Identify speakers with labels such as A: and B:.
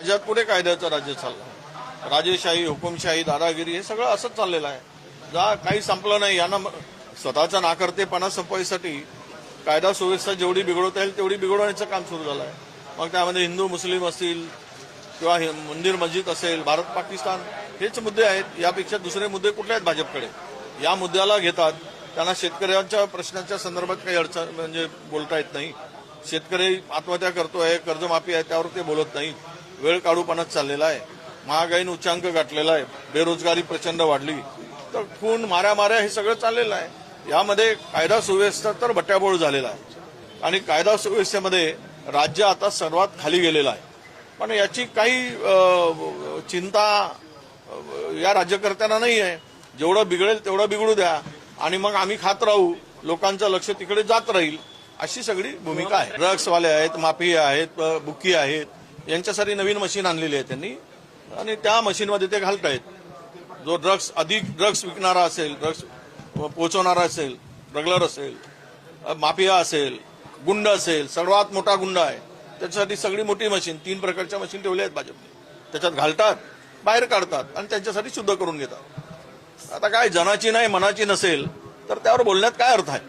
A: राज्यात पुढे कायद्याचं राज्य चाललं. राजेशाही हुकुमशाही दादागिरी हे सगळं असंच चाललेलं आहे. जा काही संपलं नाही यांना स्वतःचा नाकर्तेपणा संपवायसाठी कायदा सुव्यवस्था जेवढी बिघडवता येईल तेवढी बिघडवण्याचं काम सुरू झालं आहे. मग त्यामध्ये हिंदू मुस्लिम असतील किंवा मंदिर मस्जिद असेल भारत पाकिस्तान हेच मुद्दे आहेत. यापेक्षा दुसरे मुद्दे कुठले आहेत भाजपकडे? या मुद्द्याला घेतात. त्यांना शेतकऱ्यांच्या प्रश्नांच्या संदर्भात काही अडचण म्हणजे बोलता येत नाही. शेतकरी आत्महत्या करतोय कर्जमाफी आहे त्यावर ते बोलत नाही. वेळ काढूपणाच चाललेला आहे. महागाईनं उच्चांक गाठलेला आहे. बेरोजगारी प्रचंड वाढली. तर खून माऱ्या माऱ्या हे सगळं चाललेलं आहे. यामध्ये कायदा सुव्यवस्था तर बट्याबोळ झालेला आहे. आणि कायदा सुव्यवस्थेमध्ये राज्य आता सर्वात खाली गेलेलं आहे. पण याची काही चिंता या राज्यकर्त्यांना नाही आहे. जेवढं बिघडेल तेवढं बिघडू द्या. आणि मग आम्ही खात राहू. लोकांचं लक्ष तिकडे जात राहील. अशी सगळी भूमिका आहे. ड्रग्सवाले आहेत माफिया आहेत बुकी आहेत. यांच्यासाठी नवीन मशीन आणलेली आहे त्यांनी. आणि त्या मशीनमध्ये ते घालतायत. जो ड्रग्स अधिक ड्रग्स विकणारा असेल ड्रग्स पोहोचवणारा असेल ड्रगलर असेल माफिया असेल गुंड असेल सर्वात मोठा गुंड आहे त्याच्यासाठी सगळी मोठी मशीन तीन प्रकारच्या मशीन ठेवल्या आहेत भाजपने. त्याच्यात घालतात बाहेर काढतात आणि त्यांच्यासाठी शुद्ध करून घेतात. आता काय जनाची नाही मनाची नसेल तर त्यावर बोलण्यात काय अर्थ आहे?